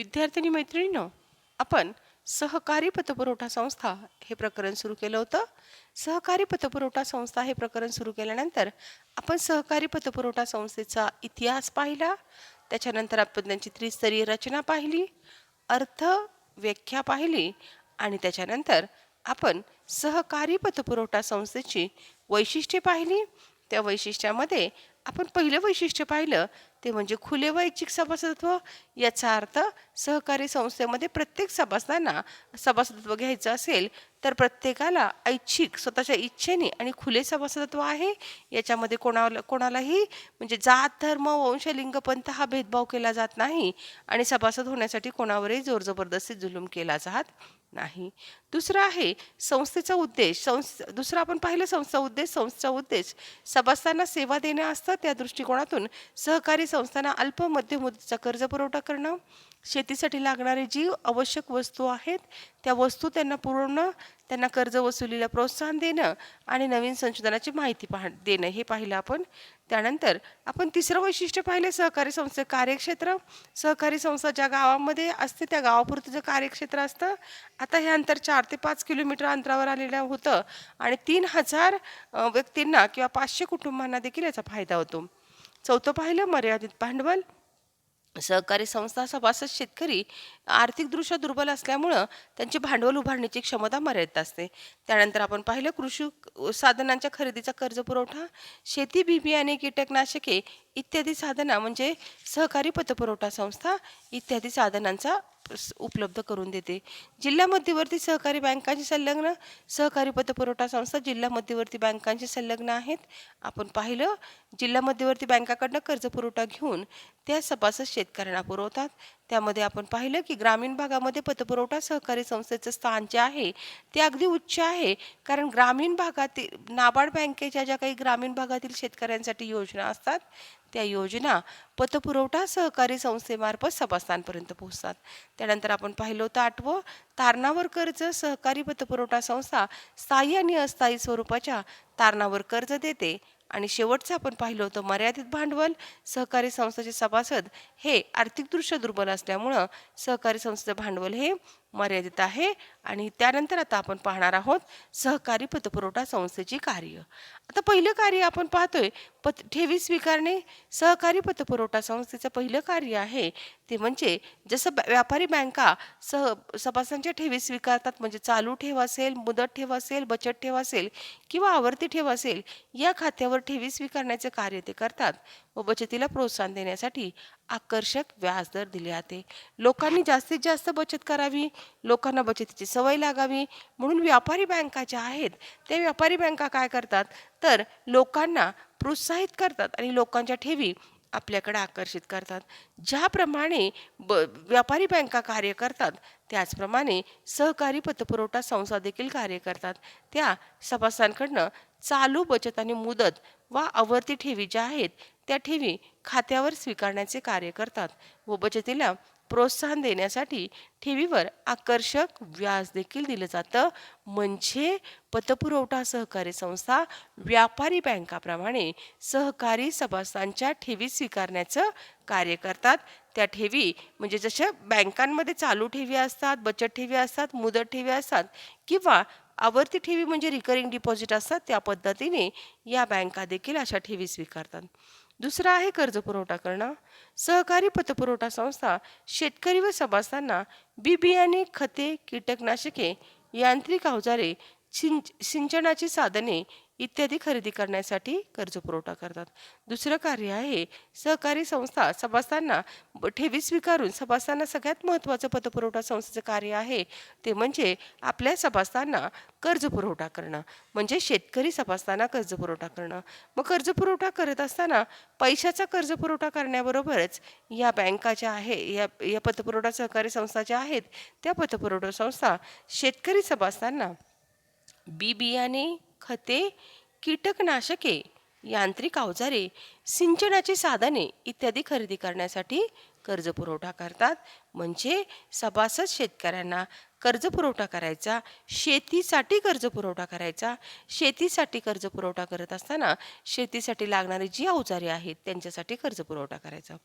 विद्यार्थिनी मैत्रिणीनं आपण सहकारी पतपुरवठा संस्था हे प्रकरण सुरू केलं होतं. सहकारी पतपुरवठा संस्था हे प्रकरण सुरू केल्यानंतर आपण सहकारी पतपुरवठा संस्थेचा इतिहास पाहिला. त्याच्यानंतर आपण त्यांची त्रिस्तरीय रचना पाहिली अर्थ व्याख्या पाहिली आणि त्याच्यानंतर आपण सहकारी पतपुरवठा संस्थेची वैशिष्ट्ये पाहिली. त्या वैशिष्ट्यामध्ये आपण पहिलं वैशिष्ट्य पाहिलं ते म्हणजे खुले व ऐच्छिक सभासदत्व याचा अर्थ सहकारी संस्थेमध्ये प्रत्येक सभासदांना सभासदत्व घ्यायचं असेल तर प्रत्येकाला ऐच्छिक स्वतःच्या इच्छेने आणि खुले सभासदत्व आहे. याच्यामध्ये कोणाला कोणालाही म्हणजे जात धर्म वंश लिंगपंथ हा भेदभाव केला जात नाही आणि सभासद होण्यासाठी कोणावरही जोर जबरदस्ती जुलूम केला जात नाही. दुसरं आहे संस्थेचा उद्देश संस दुसरं आपण पाहिलं संस्था उद्देश संस्थेचा उद्देश सभासदांना सेवा देणं असतं. त्या दृष्टिकोनातून सहकारी संस्थांना अल्प मध्यम मुदतीचा कर्ज पुरवठा करणं शेतीसाठी लागणारे जी आवश्यक वस्तू आहेत त्या वस्तू त्यांना पुरवणं त्यांना कर्ज वसुलीला प्रोत्साहन देणं आणि नवीन संशोधनाची माहिती पाह देणं हे पाहिलं आपण. त्यानंतर आपण तिसरं वैशिष्ट्य पाहिलं सहकारी संस्थे कार्यक्षेत्र. सहकारी संस्था ज्या गावामध्ये असते त्या गावापुरतं जे कार्यक्षेत्र असतं आता हे अंतर चार ते पाच किलोमीटर अंतरावर आलेलं होतं आणि तीन हजार व्यक्तींना किंवा पाचशे कुटुंबांना देखील याचा फायदा होतो. चौथं पाहिलं मर्यादित भांडवल. सहकारी संस्था सभासद शेतकरी आर्थिकदृष्ट्या दुर्बल असल्यामुळं त्यांची भांडवल उभारण्याची क्षमता मर्यादित असते. त्यानंतर आपण पाहिलं कृषी साधनांच्या खरेदीचा कर्ज पुरवठा शेती बी बियाणे कीटकनाशके इत्यादी साधना म्हणजे सहकारी पतपुरवठा संस्था इत्यादी साधनांचा उपलब्ध करून देते. जिल्हा मध्यवर्ती सहकारी बँकांची संलग्न सहकारी पतपुरवठा संस्था जिल्हा मध्यवर्ती बँकांशी संलग्न आहेत. आपण पाहिलं जिल्हा मध्यवर्ती बँकाकडनं कर्ज पुरवठा घेऊन त्या सभासद शेतकऱ्यांना पुरवतात. त्यामध्ये आपण पाहिलं की ग्रामीण भागामध्ये पतपुरवठा सहकारी संस्थेचं स्थान जे आहे ते अगदी उच्च आहे. कारण ग्रामीण भागातील नाबार्ड बँकेच्या ज्या काही ग्रामीण भागातील शेतकऱ्यांसाठी योजना असतात त्या योजना पतपुरवठा सहकारी संस्थेमार्फत सभास्थानपर्यंत पोहोचतात. त्यानंतर आपण पाहिलं होतं आठवं तारणावर कर्ज सहकारी पतपुरवठा संस्था स्थायी आणि अस्थायी स्वरूपाच्या तारणावर कर्ज देते. आणि शेवटचं आपण पाहिलं होतं मर्यादित भांडवल सहकारी संस्थेचे सभासद हे आर्थिकदृष्ट्या दुर्बल असल्यामुळं सहकारी संस्थेचं भांडवल हे मर्यादित आहे. आणि त्यानंतर आता आपण पाहणार आहोत सहकारी पतपुरवठा संस्थेची कार्य. आता पहिलं कार्य आपण पाहतोय पत ठेवी स्वीकारणे. सहकारी पतपुरवठा संस्थेचं पहिलं कार्य आहे ते म्हणजे जसं ब- व्यापारी बँका सह सभासदांच्या ठेवी स्वीकारतात म्हणजे चालू ठेव असेल मुदत ठेव असेल बचत ठेव असेल किंवा आवर्ती ठेव असेल या खात्यावर ठेवी स्वीकारण्याचे कार्य ते करतात व बचतीला प्रोत्साहन देण्यासाठी आकर्षक व्याजदर दिले जाते. लोकांनी जास्तीत जास्त बचत करावी लोकांना बचतीची सवय लागावी. म्हणून व्यापारी बँका ज्या आहेत त्या व्यापारी बँका काय करतात? तर लोकांना प्रोत्साहित करतात आणि लोकांच्या ठेवी आपल्याकडे आकर्षित करतात. ज्याप्रमाणे ब व्यापारी बँका कार्य करतात त्याचप्रमाणे सहकारी पतपुरवठा संस्था देखील कार्य करतात. त्या सभासदांकडनं चालू बचत आणि मुदत वा आवर्ती ठेवी ज्या आहेत त्या ठेवी खात्यावर स्वीकारण्याचे कार्य करतात. व बचतीला प्रोत्साहन देण्यासाठी ठेवीवर आकर्षक व्याज देखील दिलं जातं. म्हणजे पतपुरवठा सहकारी संस्था व्यापारी बँकाप्रमाणे सहकारी सभासदांच्या ठेवी स्वीकारण्याचं कार्य करतात. त्या ठेवी म्हणजे जशा बँकांमध्ये चालू ठेवी असतात बचत ठेवी असतात मुदत ठेवी असतात किंवा आवर्ती ठेवी म्हणजे रिकरिंग डिपॉझिट असतात त्या पद्धतीने या बँका देखील अशा ठेवी स्वीकारतात. दुसरं आहे कर्ज पुरवठा करणं. सहकारी पतपुरवठा संस्था शेतकरी व सभासदांना बी बियाणे खते कीटकनाशके यांत्रिक अवजारे सिंच सिंचनाची साधने इत्यादी खरेदी करण्यासाठी कर्ज पुरवठा करतात. दुसरं कार्य आहे सहकारी संस्था सभासदांना ठेवी स्वीकारून सभासदांना सगळ्यात महत्त्वाचं पतपुरवठा संस्थेचं कार्य आहे ते म्हणजे आपल्या सभासदांना कर्ज पुरवठा करणं. म्हणजे शेतकरी सभासदांना कर्ज पुरवठा करणं. मग कर्ज पुरवठा करत असताना पैशाचा कर्ज पुरवठा करण्याबरोबरच या बँका ज्या आहे या या पतपुरवठा सहकारी संस्था ज्या आहेत त्या पतपुरवठा संस्था शेतकरी सभासदांना बी बियाणे खते कीटकनाशके यांत्रिक अवजारे सिंचनाची साधने इत्यादी खरेदी करण्यासाठी कर्ज पुरवठा करतात. म्हणजे सभासद शेतकऱ्यांना कर्ज पुरवठा करायचा शेतीसाठी कर्ज पुरवठा करायचा. शेतीसाठी कर्ज पुरवठा करत असताना शेतीसाठी लागणारी जी अवजारे आहेत त्यांच्यासाठी कर्ज पुरवठा करायचा.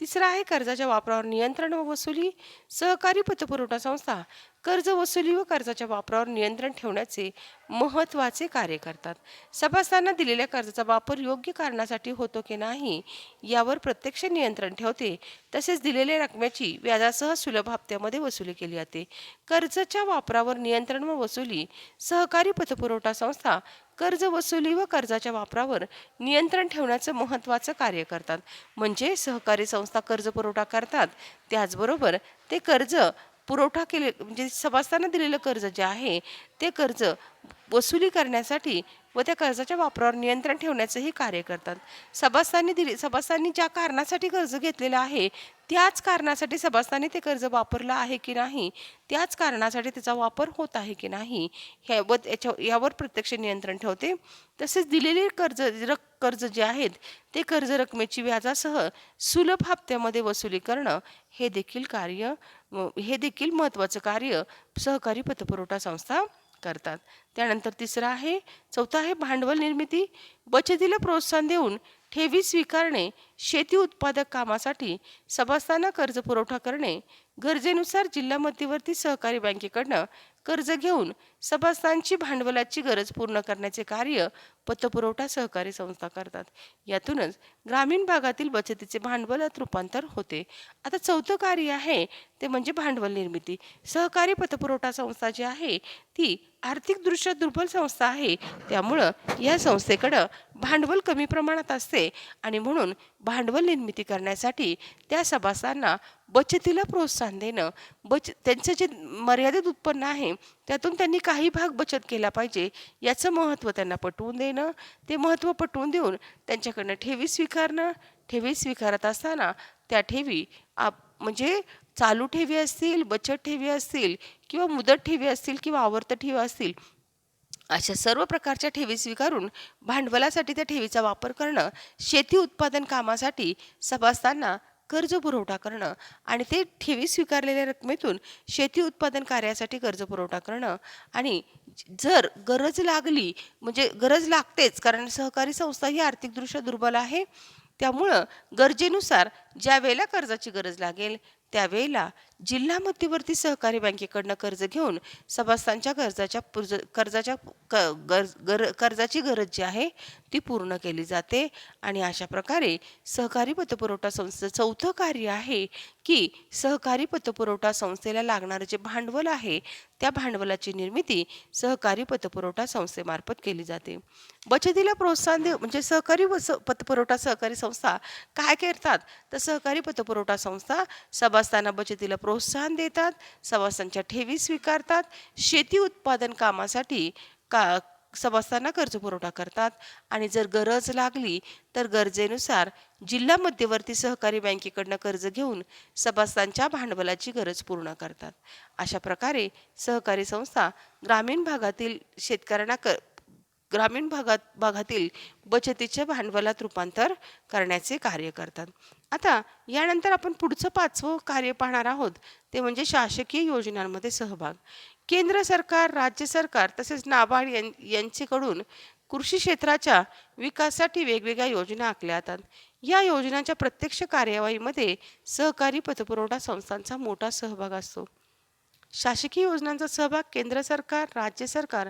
तिसरा आहे कर्जाच्या वापरावर नियंत्रण व वसुली सहकारी पतपुरवठा संस्था. कर्ज वसुली व कर्जाच्या वापरावर नियंत्रण ठेवण्याचे महत्त्वाचे कार्य करतात. सभासदांना दिलेल्या कर्जाचा वापर योग्य कारणासाठी होतो की नाही यावर प्रत्यक्ष नियंत्रण ठेवते. तसेच दिलेल्या रकमेची व्याजासह सुलभ हप्त्यामध्ये वसुली केली जाते. कर्जाच्या वापरावर नियंत्रण व वसुली सहकारी पतपुरवठा संस्था कर्ज वसुली व कर्जाच्या वापरावर नियंत्रण ठेवण्याचं महत्त्वाचं कार्य करतात. म्हणजे सहकारी संस्था कर्ज पुरवठा करतात. त्याचबरोबर ते कर्ज पुरवठा केले म्हणजे सभासदांना दिलेलं कर्ज जे आहे ते कर्ज वसुली करण्यासाठी व त्या कर्जाच्या वापरावर नियंत्रण ठेवण्याचंही कार्य करतात. सभासदांनी दिली सभासदांनी ज्या कारणासाठी कर्ज घेतलेलं आहे त्याच कारणासाठी सभासदांनी ते कर्ज वापरलं आहे की नाही त्याच कारणासाठी त्याचा वापर होत आहे की नाही ह्या व याच्या यावर प्रत्यक्ष नियंत्रण ठेवते. तसेच दिलेले कर्ज रक कर्ज जे आहेत ते कर्ज रकमेची व्याजासह सुलभ हप्त्यामध्ये वसुली करणं हे देखील कार्य हे देखील महत्त्वाचं कार्य सहकारी पतपुरवठा संस्था करतात. त्यानंतर तिसरं आहे चौथा आहे भांडवल निर्मिती. बचतीला प्रोत्साहन देऊन ठेवी स्वीकारणे शेती उत्पादक कामासाठी सभासदांना कर्ज पुरवठा करणे गरजेनुसार जिल्हा मध्यवर्ती सहकारी बँकेकडनं कर्ज घेऊन सभासदांची भांडवलाची गरज पूर्ण करण्याचे कार्य पतपुरवठा सहकारी संस्था करतात. यातूनच ग्रामीण भागातील बचतीचे भांडवलात रूपांतर होते. आता चौथं कार्य आहे ते म्हणजे भांडवल निर्मिती. सहकारी पतपुरवठा संस्था जी आहे ती आर्थिकदृष्ट्या दुर्बल संस्था आहे. त्यामुळं या संस्थेकडं भांडवल कमी प्रमाणात असते आणि म्हणून भांडवल निर्मिती करण्यासाठी त्या सभासदांना बचतीला प्रोत्साहन देणं बच त्यांचं जे मर्यादित उत्पन्न आहे त्यातून त्यांनी काही भाग बचत केला पाहिजे याचं महत्त्व त्यांना पटवून देणं ते महत्त्व पटवून देऊन त्यांच्याकडनं ठेवी स्वीकारणं ठेवी स्वीकारत असताना त्या ठेवी आप म्हणजे चालू ठेवी असतील बचत ठेवी असतील किंवा मुदत ठेवी असतील किंवा आवर्त ठेवी असतील अशा सर्व प्रकारच्या ठेवी स्वीकारून भांडवलासाठी त्या ठेवीचा वापर करणं शेती उत्पादन कामासाठी सभासदांना कर्ज पुरवठा करणं आणि ते ठेवी स्वीकारलेल्या रकमेतून शेती उत्पादन कार्यासाठी कर्ज पुरवठा करणं आणि जर गरज लागली म्हणजे गरज लागतेच कारण सहकारी संस्था ही आर्थिकदृष्ट्या दुर्बल आहे त्यामुळं गरजेनुसार ज्या वेळेला कर्जाची गरज लागेल त्यावेळेला जिल्हा मध्यवर्ती सहकारी बँकेकडनं कर्ज घेऊन सभासदांच्या कर्जाच्या पुर्ज कर्जाच्या क गरज गर कर्जाची गरज जी आहे ती पूर्ण केली जाते. आणि अशा प्रकारे सहकारी पतपुरवठा संस्थेचं चौथं कार्य आहे की सहकारी पतपुरवठा संस्थेला लागणारं जे भांडवल आहे त्या भांडवलाची निर्मिती सहकारी पतपुरवठा संस्थेमार्फत केली जाते. बचतीला प्रोत्साहन दे म्हणजे सहकारी व स पतपुरवठा सहकारी संस्था काय करतात? तर सहकारी पतपुरवठा संस्था सभासदांना बचतीला प्रोत्साहन देतात सभासदांच्या ठेवी स्वीकारतात शेती उत्पादन कामासाठी का सभासदांना कर्ज पुरवठा करतात. आणि जर गरज लागली तर गरजेनुसार जिल्हा मध्यवर्ती सहकारी बँकेकडनं कर्ज घेऊन सभासदांच्या भांडवलाची गरज पूर्ण करतात. अशा प्रकारे सहकारी संस्था ग्रामीण भागातील शेतकऱ्यांना क ग्रामीण भागात भागातील बचतीच्या भांडवलात रूपांतर करण्याचे कार्य करतात. आता यानंतर आपण पुढचं पाचवं कार्य पाहणार आहोत. ते म्हणजे शासकीय योजनांमध्ये सहभाग. केंद्र सरकार राज्य सरकार तसेच नाबार्ड यां कृषी क्षेत्राच्या विकासासाठी वेगवेगळ्या योजना आखल्या जातात. या योजनांच्या प्रत्यक्ष कार्यवाहीमध्ये सहकारी पतपुरवठा संस्थांचा मोठा सहभाग असतो. शासकीय योजनांचा सहभाग केंद्र सरकार राज्य सरकार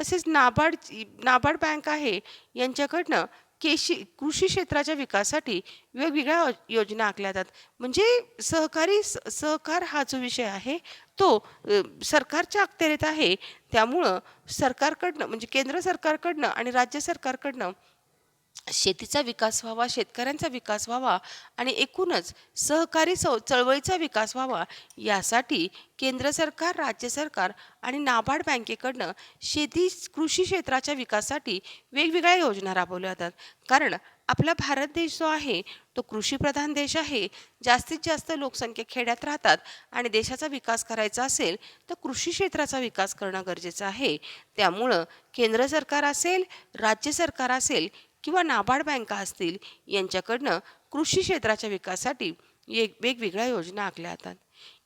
तसेच नाबार्ड नाबार्ड बँक आहे. यांच्याकडनं केशी कृषी क्षेत्राच्या विकासासाठी वेगवेगळ्या योजना आखल्या जातात. म्हणजे सहकारी स- सहकार हा जो विषय आहे तो सरकारच्या अखत्यारीत आहे. त्यामुळं सरकारकडनं म्हणजे केंद्र सरकारकडनं आणि राज्य सरकारकडनं शेतीचा विकास व्हावा शेतकऱ्यांचा विकास व्हावा आणि एकूणच सहकारी सौ चळवळीचा विकास व्हावा यासाठी केंद्र सरकार राज्य सरकार आणि नाबार्ड बँकेकडनं शेती कृषी क्षेत्राच्या विकासासाठी वेगवेगळ्या योजना राबवल्या जातात कारण आपला भारत देश जो आहे तो कृषीप्रधान देश आहे. जास्तीत जास्त लोकसंख्या खेड्यात राहतात आणि देशाचा विकास करायचा असेल तर कृषी क्षेत्राचा विकास करणं गरजेचं आहे. त्यामुळं केंद्र सरकार असेल राज्य सरकार असेल किंवा नाबार्ड बँका असतील यांच्याकडनं कृषी क्षेत्राच्या विकासासाठी एक वेगवेगळ्या योजना आखल्या जातात.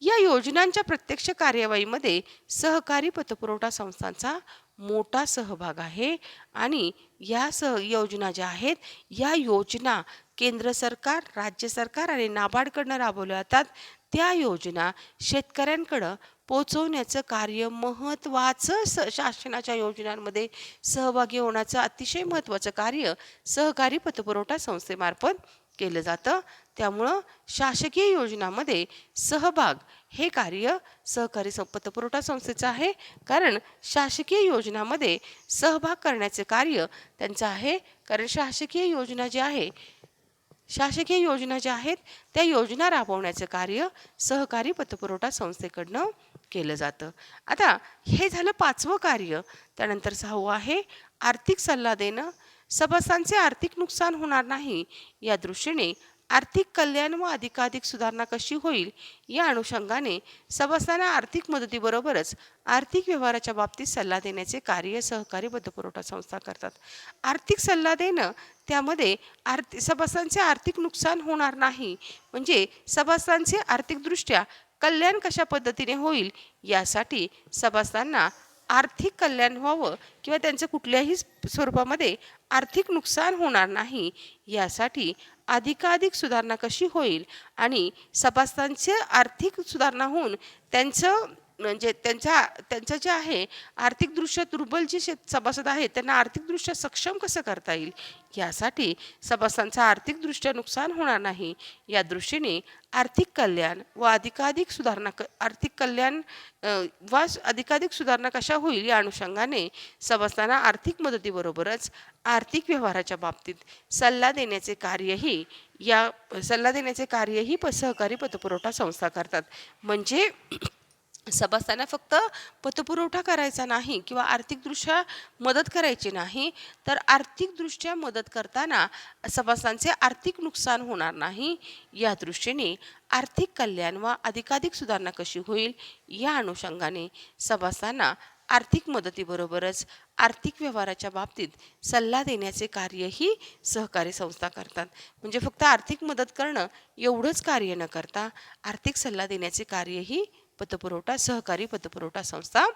या योजनांच्या प्रत्यक्ष कार्यवाहीमध्ये सहकारी पतपुरवठा संस्थांचा मोठा सहभाग आहे आणि या सह योजना ज्या आहेत या योजना केंद्र सरकार राज्य सरकार आणि नाबार्डकडनं राबवल्या जातात. त्या योजना शेतकऱ्यांकडं पोचवण्याचं कार्य महत्त्वाचं स शासनाच्या योजनांमध्ये सहभागी होण्याचं अतिशय महत्त्वाचं कार्य सहकारी पतपुरवठा संस्थेमार्फत केलं जातं. त्यामुळं शासकीय योजनामध्ये सहभाग हे कार्य सहकारी स पतपुरवठा संस्थेचं आहे. कारण शासकीय योजनामध्ये सहभाग करण्याचे कार्य त्यांचं आहे. कारण शासकीय योजना जी आहे शासकीय योजना ज्या आहेत त्या योजना राबवण्याचं कार्य सहकारी पतपुरवठा संस्थेकडनं केलं जातं. आता हे झालं पाचवं कार्य. त्यानंतर सहावं आहे आर्थिक सल्ला देणं. सभासांचे आर्थिक नुकसान होणार नाही या दृष्टीने आर्थिक कल्याण व अधिकाधिक सुधारणा कशी होईल या अनुषंगाने सभासदांना आर्थिक मदतीबरोबरच आर्थिक व्यवहाराच्या बाबतीत सल्ला देण्याचे कार्य सहकारी पतपुरवठा संस्था करतात. आर्थिक सल्ला देणं त्यामध्ये आर्थिक सभासदांचे आर्थिक नुकसान होणार नाही. म्हणजे सभासदांचे आर्थिकदृष्ट्या कल्याण कशा पद्धतीने होईल यासाठी सभासदांना आर्थिक कल्याण व्हावं किंवा त्यांचं कुठल्याही स्वरूपामध्ये आर्थिक नुकसान होणार नाही यासाठी अधिकाधिक सुधारणा कशी होईल आणि सभासदांचे आर्थिक सुधारणा होऊन त्यांचं म्हणजे त्यांच्या त्यांचं जे आहे आर्थिकदृष्ट्या दुर्बल जे शेत सभासद आहेत त्यांना आर्थिकदृष्ट्या सक्षम कसं करता येईल? यासाठी सभासदांचं आर्थिकदृष्ट्या नुकसान होणार नाही. या दृष्टीने आर्थिक कल्याण व अधिकाधिक सुधारणा क आर्थिक कल्याण वा व अधिकाधिक सुधारणा कशा होईल या अनुषंगाने सभासदांना आर्थिक मदतीबरोबरच आर्थिक व्यवहाराच्या बाबतीत सल्ला देण्याचे कार्यही या सल्ला देण्याचे कार्यही प सहकारी पतपुरवठा संस्था करतात. म्हणजे सभासदांना फक्त पतपुरवठा करायचा नाही किंवा आर्थिकदृष्ट्या मदत करायची नाही तर आर्थिकदृष्ट्या मदत करताना सभासदांचे आर्थिक नुकसान होणार नाही या दृष्टीने आर्थिक कल्याण व अधिकाधिक सुधारणा कशी होईल या अनुषंगाने सभासदांना आर्थिक मदतीबरोबरच आर्थिक व्यवहाराच्या बाबतीत सल्ला देण्याचे कार्यही सहकारी संस्था करतात. म्हणजे फक्त आर्थिक मदत करणं एवढंच कार्य न करता आर्थिक सल्ला देण्याचे कार्यही पतपुरवठा सहकारी पतपुरवठा संस्था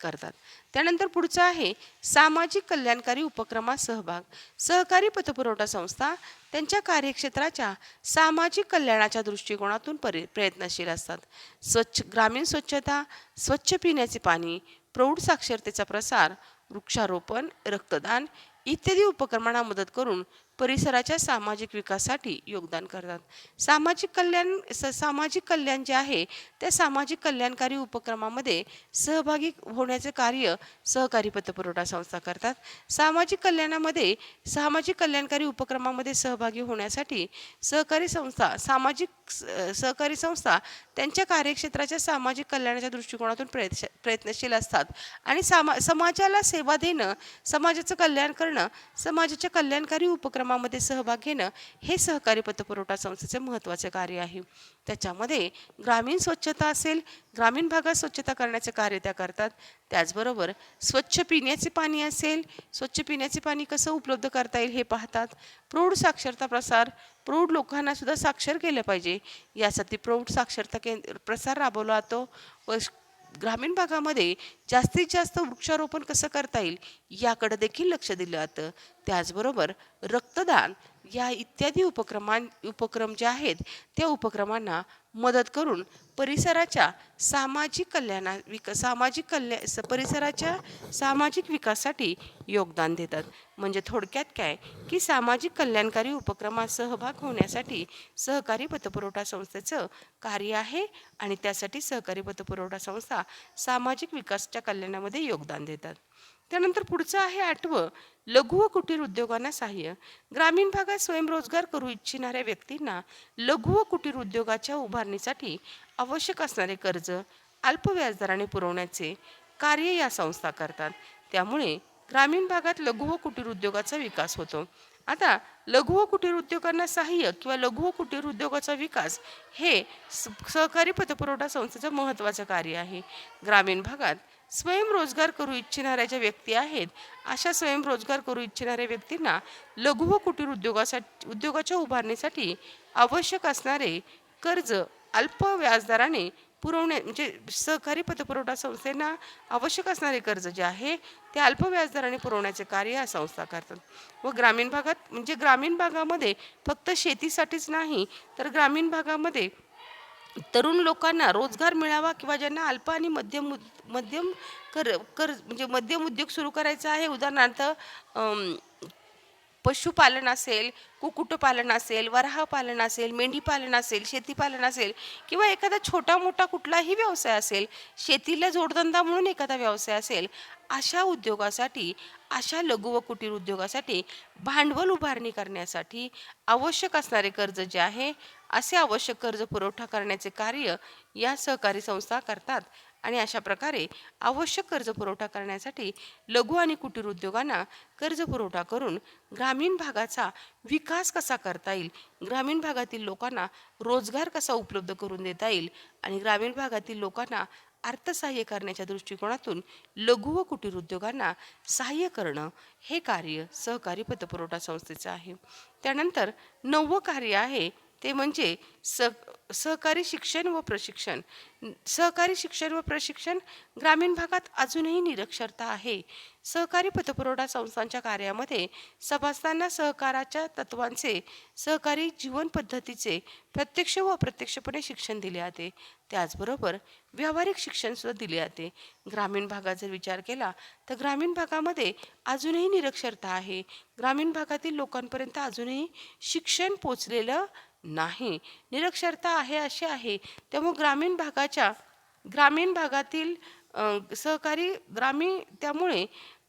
करतात. त्यानंतर पुढचं आहे सामाजिक कल्याणकारी उपक्रमात सहभाग. सहकारी पतपुरवठा संस्था त्यांच्या कार्यक्षेत्राच्या सामाजिक कल्याणाच्या दृष्टिकोनातून परि प्रयत्नशील असतात. स्वच्छ ग्रामीण स्वच्छता स्वच्छ पिण्याचे पाणी प्रौढ साक्षरतेचा प्रसार वृक्षारोपण रक्तदान इत्यादी उपक्रमांना मदत करून परिसराच्या सामाजिक विकासासाठी योगदान करतात. सामाजिक कल्याण स सामाजिक कल्याण जे आहे त्या सामाजिक कल्याणकारी उपक्रमामध्ये सहभागी होण्याचे कार्य सहकारी पतपुरवठा संस्था करतात. सामाजिक कल्याणामध्ये सामाजिक कल्याणकारी उपक्रमामध्ये सहभागी होण्यासाठी सहकारी संस्था सामाजिक सहकारी संस्था त्यांच्या कार्यक्षेत्राच्या सामाजिक कल्याणाच्या दृष्टिकोनातून प्रयत्न प्रयत्नशील असतात. आणि सामा समाजाला सेवा देणं समाजाचं कल्याण करणं समाजाच्या कल्याणकारी उपक्रम उपक्रमामध्ये सहभाग घेणं हे सहकारी पतपुरवठा संस्थेचे महत्त्वाचे कार्य आहे. त्याच्यामध्ये ग्रामीण स्वच्छता असेल ग्रामीण भागात स्वच्छता करण्याचे कार्य त्या करतात. त्याचबरोबर स्वच्छ पिण्याचे पाणी असेल स्वच्छ पिण्याचे पाणी कसं उपलब्ध करता येईल हे पाहतात. प्रौढ साक्षरता प्रसार प्रौढ लोकांना सुद्धा साक्षर केलं पाहिजे. यासाठी प्रौढ साक्षरता केंद्र प्रसार राबवला जातो. व ग्रामीण भागामध्ये जास्तीत जास्त वृक्षारोपण कसं करता येईल याकडे देखील लक्ष दिलं जातं. त्याचबरोबर रक्तदान या इत्यादी उपक्रमां उपक्रम जे आहेत त्या उपक्रमांना मदत करून परिसराच्या सामाजिक कल्याणा विक सामाजिक कल्या स- परिसराच्या सामाजिक विकासासाठी योगदान देतात. म्हणजे थोडक्यात काय? की सामाजिक कल्याणकारी उपक्रमात सहभाग होण्यासाठी सहकारी पतपुरवठा संस्थेचं कार्य आहे आणि त्यासाठी सहकारी पतपुरवठा संस्था सामाजिक विकासच्या कल्याणामध्ये योगदान देतात. त्यानंतर पुढचं आहे आठवं लघु व कुटीर उद्योगांना सहाय्य. ग्रामीण भागात स्वयंरोजगार करू इच्छिणाऱ्या व्यक्तींना लघु व कुटीर उद्योगाच्या उभारणीसाठी आवश्यक असणारे कर्ज अल्प व्याजदराने पुरवण्याचे कार्य या संस्था करतात. त्यामुळे ग्रामीण भागात लघु व कुटीर उद्योगाचा विकास होतो. आता लघु व कुटीर उद्योगांना सहाय्य किंवा लघु व कुटीर उद्योगाचा विकास हे सहकारी पतपुरवठा संस्थेचं महत्त्वाचं कार्य आहे. ग्रामीण भागात स्वयंरोजगार करू इच्छिणाऱ्या ज्या व्यक्ती आहेत अशा स्वयंरोजगार करू इच्छिणाऱ्या व्यक्तींना लघु व कुटीर उद्योगासाठी उद्योगाच्या उभारणीसाठी आवश्यक असणारे कर्ज अल्प व्याजदराने पुरवणे म्हणजे सहकारी पतपुरवठा संस्थेना आवश्यक असणारे कर्ज जे आहे ते अल्प व्याजदराने पुरवण्याचे कार्य या संस्था करतात. व ग्रामीण भागात म्हणजे ग्रामीण भागामध्ये फक्त शेतीसाठीच नाही तर ग्रामीण भागामध्ये तरुण लोकांना रोजगार मिळावा किंवा ज्यांना अल्प आणि मध्यम उद- मध्यम कर कर म्हणजे मध्यम उद्योग सुरू करायचा आहे. उदाहरणार्थ पशुपालन असेल कुक्कुटपालन असेल वराहपालन असेल मेंढीपालन असेल शेतीपालन असेल किंवा एखादा छोटा मोठा कुठलाही व्यवसाय असेल शेतीला जोडधंदा म्हणून एखादा व्यवसाय असेल अशा उद्योगासाठी अशा लघु व कुटीर उद्योगासाठी भांडवल उभारणी करण्यासाठी आवश्यक असणारे कर्ज जे आहे असे आवश्यक कर्ज पुरवठा करण्याचे कार्य या सहकारी संस्था करतात. आणि अशा प्रकारे आवश्यक कर्ज पुरवठा करण्यासाठी लघु आणि कुटीर उद्योगांना कर्ज पुरवठा करून ग्रामीण भागाचा विकास कसा करता येईल ग्रामीण भागातील लोकांना रोजगार कसा उपलब्ध करून देता येईल आणि ग्रामीण भागातील लोकांना अर्थसहाय्य करण्याच्या दृष्टिकोनातून लघु व कुटीर उद्योगांना सहाय्य करणं हे कार्य सहकारी पतपुरवठा संस्थेचं आहे. त्यानंतर नववं कार्य आहे ते म्हणजे स सहकारी शिक्षण व प्रशिक्षण. सहकारी शिक्षण व प्रशिक्षण ग्रामीण भागात अजूनही निरक्षरता आहे. सहकारी पतपुरवठा संस्थांच्या कार्यामध्ये सभासदांना सहकाराच्या तत्वांचे सहकारी जीवन पद्धतीचे प्रत्यक्ष व अप्रत्यक्षपणे शिक्षण दिले जाते. त्याचबरोबर व्यावहारिक शिक्षणसुद्धा दिले जाते. ग्रामीण भागात जर विचार केला तर ग्रामीण भागामध्ये अजूनही निरक्षरता आहे. ग्रामीण भागातील लोकांपर्यंत अजूनही शिक्षण पोचलेलं नाही. निरक्षरता आहे अशी आहे. त्यामुळे ग्रामीण भागाच्या ग्रामीण भागातील अ, सहकारी ग्रामीण त्यामुळे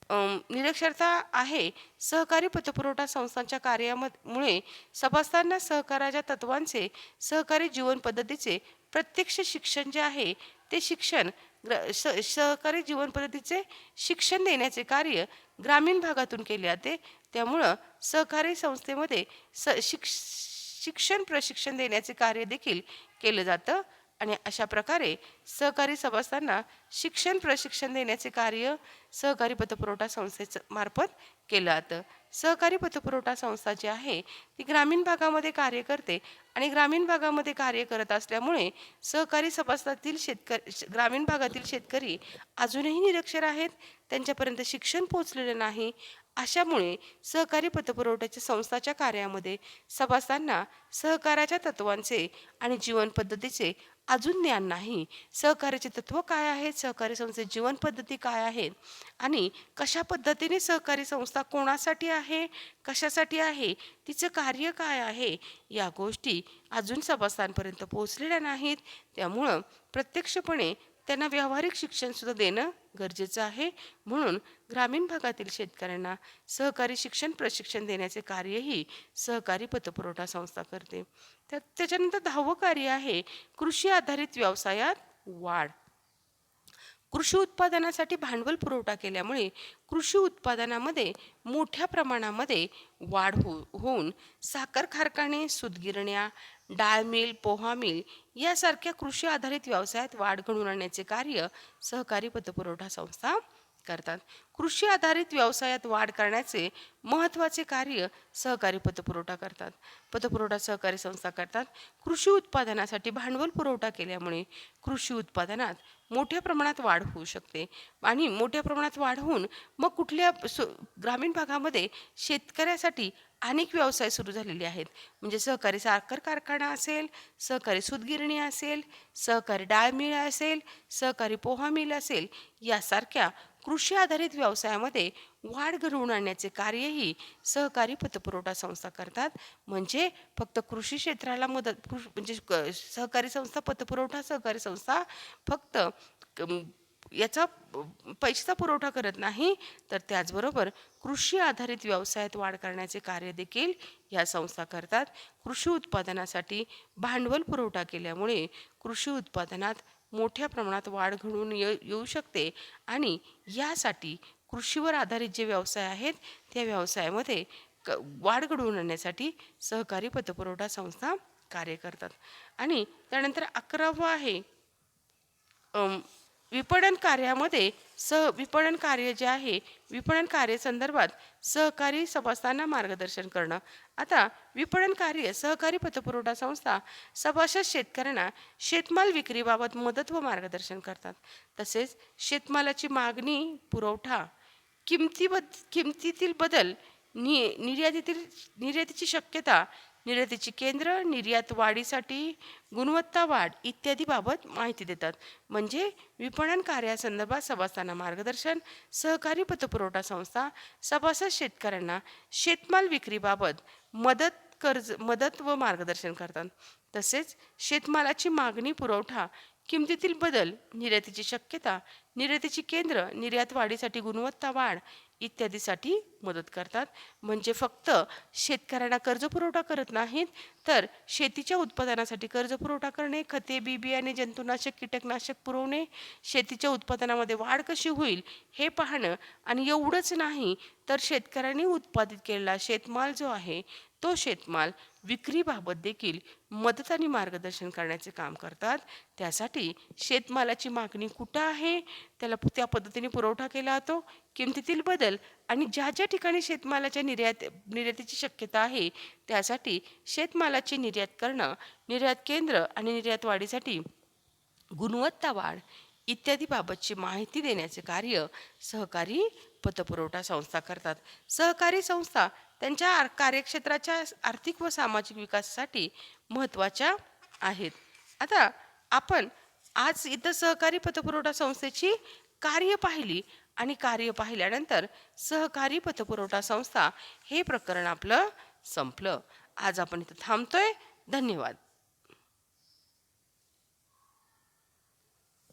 अम, निरक्षरता आहे. सहकारी पतपुरवठा संस्थांच्या कार्यामुळे सभासदांना सहकाराच्या तत्वांचे सहकारी जीवन पद्धतीचे प्रत्यक्ष शिक्षण जे आहे ते शिक्षण ग्र स सहकारी जीवन पद्धतीचे शिक्षण देण्याचे कार्य ग्रामीण भागातून केले जाते. त्यामुळं सहकारी संस्थेमध्ये स शिक्ष शिक्षण प्रशिक्षण देण्याचे कार्य देखील केलं जातं. आणि अशा प्रकारे सहकारी सभासदांना शिक्षण प्रशिक्षण देण्याचे कार्य सहकारी पतपुरवठा संस्थेचं मार्फत केलं जातं. सहकारी पतपुरवठा संस्था जी आहे ती ग्रामीण भागामध्ये कार्य करते आणि ग्रामीण भागामध्ये कार्य करत असल्यामुळे सहकारी सभासदातील शेतकरी श- ग्रामीण भागातील शेतकरी अजूनही निरक्षर आहेत. त्यांच्यापर्यंत शिक्षण पोचलेलं नाही. अशामुळे सहकारी पतपुरवठ्याच्या संस्थाच्या कार्यामध्ये सभासदांना सहकाराच्या तत्वांचे आणि जीवनपद्धतीचे अजून ज्ञान नाही. सहकार्याचे तत्व काय आहेत? सहकारी संस्थेची जीवनपद्धती काय आहेत? आणि कशा पद्धतीने सहकारी संस्था कोणासाठी आहे? कशासाठी आहे? तिचं कार्य काय आहे? या गोष्टी अजून सभासदांपर्यंत पोहोचलेल्या नाहीत. त्यामुळं प्रत्यक्षपणे त्यांना व्यावहारिक शिक्षणसुद्धा देणं गरजेचं आहे. म्हणून ग्रामीण भागातील शेतकऱ्यांना सहकारी शिक्षण प्रशिक्षण देण्याचे कार्यही सहकारी पतपुरवठा संस्था करते. त्या त्याच्यानंतर दहावं कार्य आहे कृषी आधारित व्यवसायात वाढ. कृषी उत्पादनासाठी भांडवल पुरवठा केल्यामुळे कृषी उत्पादनामध्ये मोठ्या प्रमाणामध्ये वाढ हो होऊन साखर कारखाने सुतगिरण्या डाळ मिल पोहा मिल यासारख्या कृषी आधारित व्यवसायात वाढ घडून आणण्याचे कार्य सहकारी पतपुरवठा संस्था करतात. कृषी आधारित व्यवसायात वाढ करण्याचे महत्त्वाचे कार्य सहकारी पतपुरवठा करतात. पतपुरवठा सहकारी संस्था करतात. कृषी उत्पादनासाठी भांडवल पुरवठा केल्यामुळे कृषी उत्पादनात मोठ्या प्रमाणात वाढ होऊ शकते आणि मोठ्या प्रमाणात वाढ होऊन मग कुठल्या ग्रामीण भागामध्ये शेतकऱ्यासाठी अनेक व्यवसाय सुरू झालेले आहेत. म्हणजे सहकारी साखर कारखाना असेल सहकारी सुतगिरणी असेल सहकारी डाळ मिल असेल सहकारी पोहा मिल असेल यासारख्या कृषी आधारित व्यवसायामध्ये वाढ घडवून आणण्याचे कार्यही सहकारी पतपुरवठा संस्था करतात. म्हणजे फक्त कृषी क्षेत्राला मदत म्हणजे क- सहकारी संस्था पतपुरवठा सहकारी संस्था फक्त याचा पैशाचा पुरवठा करत नाही तर त्याचबरोबर कृषी आधारित व्यवसायात वाढ करण्याचे कार्य देखील या संस्था करतात. कृषी उत्पादनासाठी भांडवल पुरवठा केल्यामुळे कृषी उत्पादनात मोठ्या प्रमाणात वाढ घडून ये येऊ शकते आणि यासाठी कृषीवर आधारित जे व्यवसाय आहेत त्या व्यवसायामध्ये क वाढ घडवून आणण्यासाठी सहकारी पतपुरवठा संस्था कार्य करतात. आणि त्यानंतर अकरावं आहे विपणन कार्यामध्ये सह विपणन कार्य जे आहे विपणन कार्यासंदर्भात सहकारी सभासदांना मार्गदर्शन करणं. आता विपणन कार्य सहकारी पतपुरवठा संस्था सभासद शेतकऱ्यांना शेतमाल विक्रीबाबत मदत व मार्गदर्शन करतात. तसेच शेतमालाची मागणी पुरवठा किमतीबद किमतीतील बदल नि निर्यातीतील निर्यातीची शक्यता निर्यातीची केंद्र निर्यात वाढीसाठी गुणवत्ता वाढ इत्यादी बाबत माहिती देतात. म्हणजे विपणन कार्यासंदर्भात सभासदांना मार्गदर्शन सहकारी पतपुरवठा संस्था सभासद शेतकऱ्यांना शेतमाल विक्रीबाबत मदत कर्ज मदत व मार्गदर्शन करतात. तसेच शेतमालाची मागणी पुरवठा किमतीतील बदल निर्यातीची शक्यता निर्यातीची केंद्र निर्यात वाढीसाठी गुणवत्ता वाढ इत्यादीसाठी मदत करतात. म्हणजे फक्त शेतकऱ्यांना कर्ज पुरवठा करत नाहीत तर शेतीच्या उत्पादनासाठी कर्ज पुरवठा करणे खते बी बियाणे जंतुनाशक कीटकनाशक पुरवणे शेतीच्या उत्पादनामध्ये वाढ कशी होईल हे पाहणं आणि एवढंच नाही तर शेतकऱ्यांनी उत्पादित केलेला शेतमाल जो आहे तो शेतमाल विक्रीबाबत देखील मदत आणि मार्गदर्शन करण्याचे काम करतात. त्यासाठी शेतमालाची मागणी कुठं आहे? त्याला त्या पद्धतीने पुरवठा केला जातो. किमतीतील बदल आणि ज्या ज्या ठिकाणी शेतमालाच्या निर्यात निर्यातीची शक्यता आहे त्यासाठी शेतमालाची निर्यात करणं निर्यात केंद्र आणि निर्यात वाढीसाठी गुणवत्ता वाढ इत्यादी बाबतची माहिती देण्याचे कार्य सहकारी पतपुरवठा संस्था करतात. सहकारी संस्था त्यांच्या कार्यक्षेत्राच्या आर्थिक व सामाजिक विकासासाठी महत्त्वाच्या आहेत. आता आपण आज इथं सहकारी पतपुरवठा संस्थेची कार्य पाहिली आणि कार्य पाहिल्यानंतर सहकारी पतपुरवठा संस्था हे प्रकरण आपलं संपलं. आज आपण इथं थांबतोय. धन्यवाद.